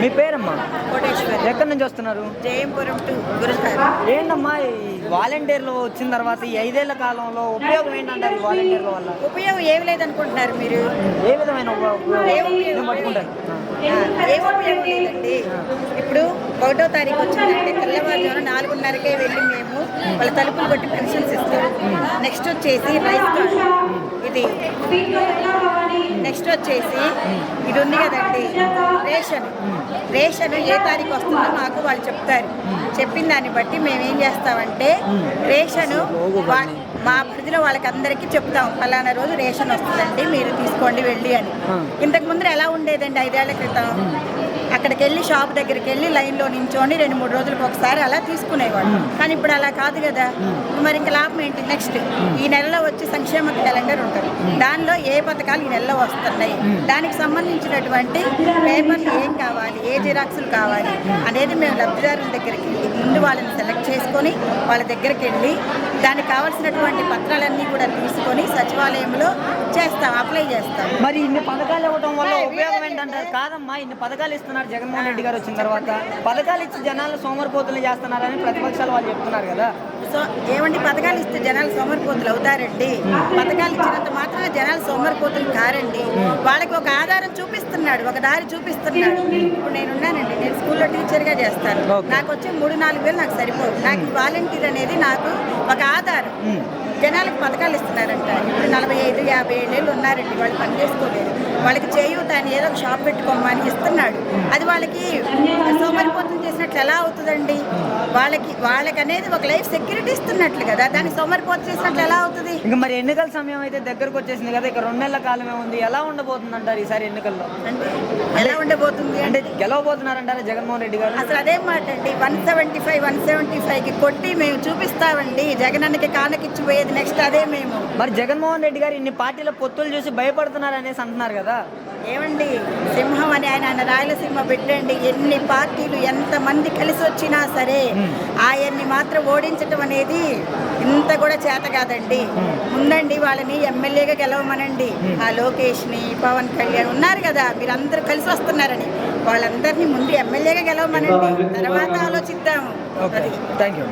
మీ పేరమ్మా? కోటేశ్వరి. ఎక్కడి నుంచి వస్తున్నారు? జయంపురం టు ఏంటమ్మా ఈ వాలంటీర్లు వచ్చిన తర్వాత ఈ ఐదేళ్ళ కాలంలో ఉపయోగం ఏంటంటారు ఈ వాలంటీర్ల వల్ల? ఉపయోగం ఏమి లేదనుకుంటున్నారు మీరు? ఏ విధమైన ఉపయోగం? ఏం ఉపయోగం లేదండి. ఇప్పుడు ఒకటో తారీఖు వచ్చిందంటే తెల్లవారుజామున నాలుగున్నరకే వెళ్ళి మేము వాళ్ళ తలుపులు కొట్టి పెన్షన్స్ ఇస్తాం. నెక్స్ట్ వచ్చేసి రైస్ కార్డ్. ఇది నెక్స్ట్ వచ్చేసి ఇది ఉంది కదండి రేషన్. రేషన్ ఏ తారీఖు వస్తుందో మాకు వాళ్ళు చెప్తారు. చెప్పిన దాన్ని బట్టి మేము ఏం చేస్తామంటే రేషన్ మా పరిధిలో వాళ్ళకి అందరికీ చెప్తాం. ఫలానా రోజు రేషన్ వస్తుందండి మీరు తీసుకోండి వెళ్ళి అని. ఇంతకు ముందు ఎలా ఉండేదండి ఐదేళ్ళ క్రితం? అక్కడికి వెళ్ళి షాప్ దగ్గరికి వెళ్ళి లైన్లో నించోని రెండు మూడు రోజులకు ఒకసారి అలా తీసుకునేవాడు కానీ ఇప్పుడు అలా కాదు కదా. మరి ఇంకా లాభం ఏంటి? నెక్స్ట్ ఈ నెలలో వచ్చి సంక్షేమ క్యాలెండర్ ఉంటుంది. దానిలో ఏ పథకాలు ఈ నెలలో వస్తున్నాయి? దానికి సంబంధించినటువంటి పేపర్లు ఏం కావాలి? ఏ జిరాక్సులు కావాలి? అనేది మేము లబ్ధిదారుల దగ్గరికి వెళ్ళి ముందు వాళ్ళని సెలెక్ట్ చేసుకొని వాళ్ళ దగ్గరికి వెళ్ళి దానికి కావాల్సినటువంటి పత్రాలన్నీ కూడా తీసుకొని సచివాలయంలో చేస్తాం అప్లై చేస్తాం. మరి ఇన్ని పథకాలు ఇవ్వడం వల్ల ఉపయోగం ఏంటంటారు కాదమ్మా ఇన్ని పథకాలు ఇస్తున్నారు జగన్మోహన్ రెడ్డి గారు వచ్చిన తర్వాత. పథకాలు ఇచ్చి జనాలు సోమరిపోతులు చేస్తున్నారని ప్రతిపక్షాలు వాళ్ళు చెప్తున్నారు కదా. సో ఏమండి పథకాలు ఇస్తే జనాలు సోమరిపోతులు అవుతారండి? పథకాలు ఇచ్చినంత మాత్రాన జనాలు సోమరిపోతులు కారండి? వాళ్ళకి ఒక ఆధారం చూపిస్తున్నాడు ఒక దారి చూపిస్తున్నాడు. ఇప్పుడు నేను ఉన్నానండి నేను స్కూల్లో టీచర్గా చేస్తాను Okay. నాకు వచ్చే మూడు నాలుగు వేలు నాకు సరిపోవు. నాకు ఈ వాలంటీర్ అనేది నాకు ఒక ఆధారం. జనాలకు పథకాలు ఇస్తున్నారంట. ఇప్పుడు నలభై ఐదు యాభై ఏళ్ళు ఉన్నారండి. వాళ్ళు పని చేసుకోలేరు వాళ్ళకి చేయూత అని ఏదో ఒక షాప్ పెట్టుకోమని ఇస్తున్నాడు. అది వాళ్ళకి సోమరిపోతులు చేసినట్లు ఎలా అవుతుందండి? వాళ్ళకి వాళ్ళకి అనేది ఒక లైఫ్ సెక్యూరిటీ ఇస్తున్నట్లు కదా. దానికి సోమరిపోతు చేసినట్లు ఎలా అవుతుంది? ఇంకా మరి ఎన్నికల సమయం అయితే దగ్గరకు వచ్చేసింది కదా. ఇక రెండు నెలల కాలమే ఉంది. ఎలా ఉండబోతుంది అంటారు ఈసారి ఎన్నికల్లో? అంటే ఎలా ఉండబోతుంది? అంటే గెలవబోతున్నారంటారా జగన్మోహన్ రెడ్డి గారు? అసలు అదేం మాట అండి one seventy five one seventy ఫైవ్కి కొట్టి మేము చూపిస్తామండి. జగనన్నకి కానకిచ్చిపోయేది నెక్స్ట్ అదే మేము. మరి జగన్మోహన్ రెడ్డి గారు ఇన్ని పార్టీల పొత్తులు చూసి భయపడుతున్నారు అనేసి అంటున్నారు కదా. ఏమండి? సింహం అని ఆయన ఆయన రాయలసీమ పెట్టండి ఎన్ని పార్టీలు ఎంతమంది కలిసి వచ్చినా సరే ఆయన్ని మాత్రం ఓడించటం అనేది ఇంత కూడా చేత కాదండి. ఉందండి వాళ్ళని ఎమ్మెల్యేగా గెలవమనండి. ఆ లోకేష్ని పవన్ కళ్యాణ్ ఉన్నారు కదా మీరందరూ కలిసి వస్తున్నారని. వాళ్ళందరినీ ముందు ఎమ్మెల్యేగా గెలవమనండి. తర్వాత ఆలోచిద్దాము. అది. Thank you